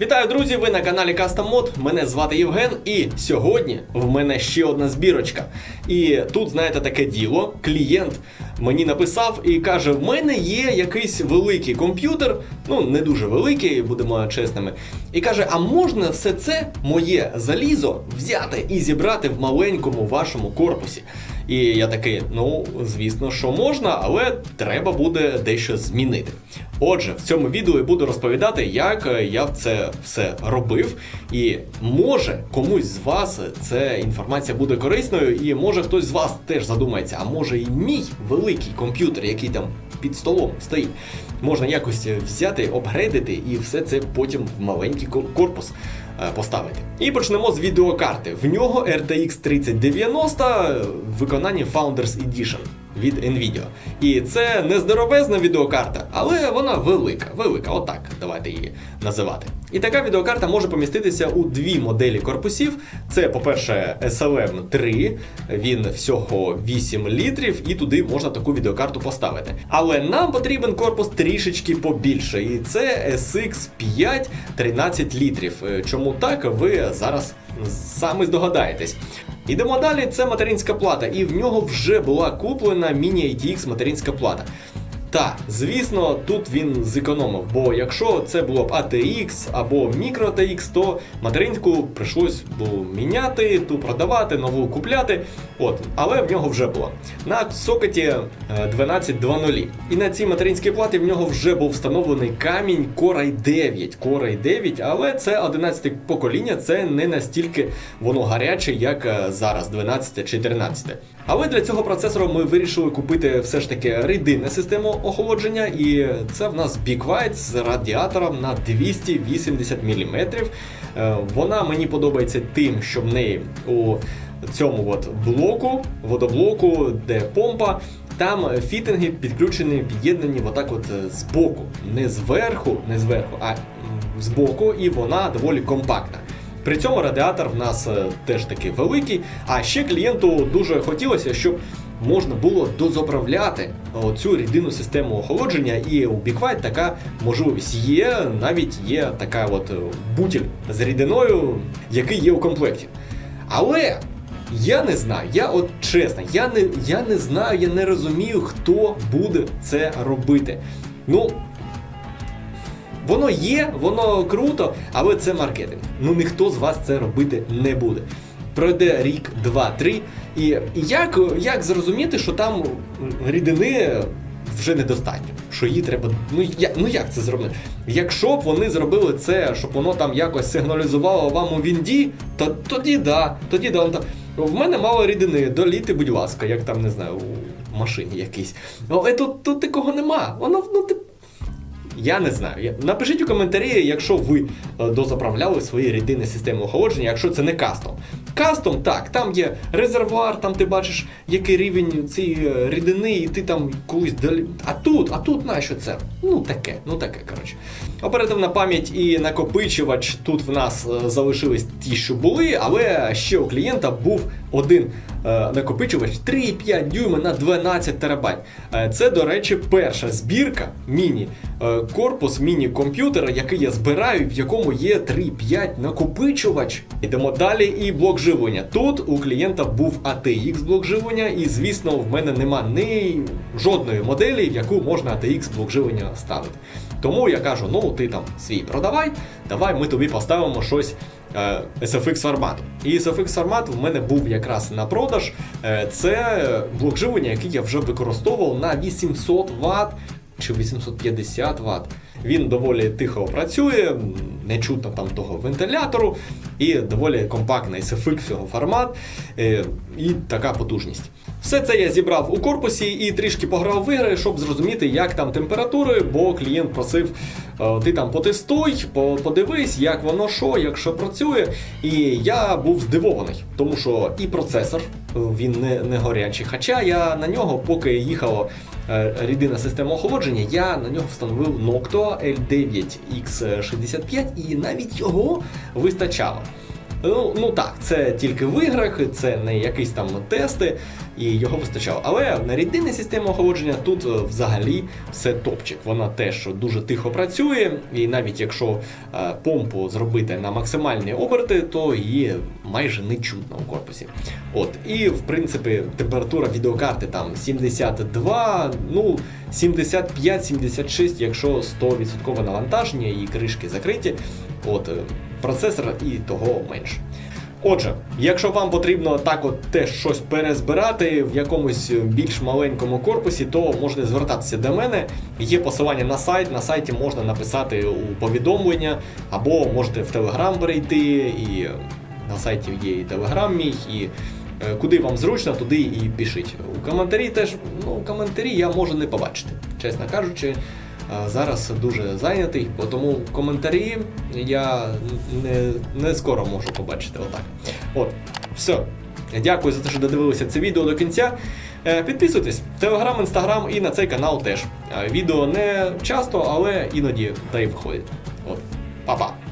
Вітаю, друзі! Ви на каналі Custom Mod. Мене звати Євген, і сьогодні в мене ще одна збірочка. І тут, знаєте, таке діло. Клієнт мені написав і каже: в мене є якийсь великий комп'ютер, ну не дуже великий, будемо чесними. І каже: А можна все це моє залізо взяти і зібрати в маленькому вашому корпусі? І я такий, ну звісно, що можна, але треба буде дещо змінити. Отже, в цьому відео я буду розповідати, як е, я це все робив. І може комусь з вас ця інформація буде корисною, і може хтось з вас теж задумається, а може і мій великий комп'ютер, який там під столом стоїть, можна якось взяти, обгрейдити і все це потім в маленький корпус е, поставити. І почнемо з відеокарти. В нього RTX 3090 в виконанні Founders Edition від Nvidia. І це не здоровезна відеокарта, але вона велика, велика, отак давайте її називати. І така відеокарта може поміститися у дві моделі корпусів. Це, по-перше, SLM 3, він всього 8 літрів, і туди можна таку відеокарту поставити. Але нам потрібен корпус трішечки побільше, і це SX 5 13 літрів. Е, Чому так, ви зараз самі здогадаєтесь. Ідемо далі, це материнська плата, і в нього вже була куплена міні-ATX материнська плата. Та, звісно, тут він зекономив, бо якщо це було б ATX або ATX, то материнську прийшлось було міняти, ту продавати, нову купляти. От, але в нього вже було. На сокеті е, 12.2.0. І на цій материнській платі в нього вже був встановлений камінь Core i9. Core i9, але це 11 покоління, це не настільки воно гаряче, як е, зараз, 12 чи 13. Але для цього процесору ми вирішили купити все ж таки рідинну систему охолодження, і це в нас Big White з радіатором на 280 мм. Е, Вона мені подобається тим, що в неї у цьому от блоку, водоблоку, де помпа. Там фітинги підключені, під'єднані отак от е, збоку. Не зверху, не зверху, а збоку, і вона доволі компактна. При цьому радіатор в нас е, теж такий великий. А ще клієнту дуже хотілося, щоб можна було дозаправляти цю рідинну систему охолодження, і у BigWhite така можливість є. Навіть є така от е, бутіль з рідиною, який є у комплекті. Але я не знаю, я от чесно, я не, я не знаю, я не розумію, хто буде це робити. Ну, Воно є, воно круто, але це маркетинг. Ну ніхто з вас це робити не буде. Пройде рік, два, три. І як, як зрозуміти, що там рідини вже недостатньо, що її треба. Ну, я, ну як це зробити? Якщо б вони зробили це, щоб воно там якось сигналізувало вам у Вінді, то тоді да, тоді да. Там, в мене мало рідини, доліти, будь ласка, як там не знаю, у машині якійсь. Але тут, тут такого нема. Воно ну, ти- я не знаю. Напишіть у коментарі, якщо ви е, дозаправляли свої рідинні системи охолодження, якщо це не кастом. Кастом, так, там є резервуар, там ти бачиш, який рівень цієї рідини, і ти там колись далі. А тут, а тут нащо це? Ну таке, ну таке, коротше. Оперативна пам'ять і накопичувач тут в нас е, залишились ті, що були, але ще у клієнта був один е, накопичувач 3,5 дюйма на 12 терабайт. Е, Це, до речі, перша збірка міні е, міні-комп'ютера, який я збираю, в якому є 3,5 накопичувач. Йдемо далі, і блок живлення. Тут у клієнта був ATX блок живлення, і звісно, в мене нема ні жодної моделі, в яку можна ATX блок живлення ставити. Тому я кажу: ну ти там свій продавай, давай ми тобі поставимо щось SFX формату. І SFX формат в мене був якраз на продаж. Е, Це блок живлення, який я вже використовував на 800 Вт чи 850 Вт. Він доволі тихо працює, не чутно там того вентилятору, і доволі компактний SFX його формат е, і така потужність. Все це я зібрав у корпусі і трішки пограв в ігри, щоб зрозуміти, як там температури, бо клієнт просив, е, ти там потестуй, по- подивись, як воно що, як що працює. І я був здивований, тому що і процесор е, він не, не горячий. Хоча я на нього, поки їхала е, рідина система охолодження, я на нього встановив Noctua L9X65 і навіть його вистачало. Ну, ну так, це тільки в іграх, це не якісь там тести. і його вистачало. Але на рідинній системи охолодження тут е, взагалі все топчик. Вона теж дуже тихо працює, і навіть якщо е, помпу зробити на максимальні оберти, то її майже не чутно у корпусі. От, і в принципі температура відеокарти там 72, ну 75-76, якщо 100% навантаження і кришки закриті. От е, процесор і того менше. Отже, якщо вам потрібно так от теж щось перезбирати в якомусь більш маленькому корпусі, то можете звертатися до мене. Є посилання на сайт. На сайті можна написати у повідомлення, або можете в Телеграм перейти, і на сайті є і Телеграм мій, і е, куди вам зручно, туди і пишіть. У коментарі теж, ну, коментарі я можу не побачити, чесно кажучи. А Зараз дуже зайнятий, тому коментарі я не, не скоро можу побачити. Отак. От, все. Дякую за те, що додивилися це відео до кінця. Е, Підписуйтесь, телеграм, інстаграм і на цей канал теж. Е, Відео не часто, але іноді та й виходить. От, па-па.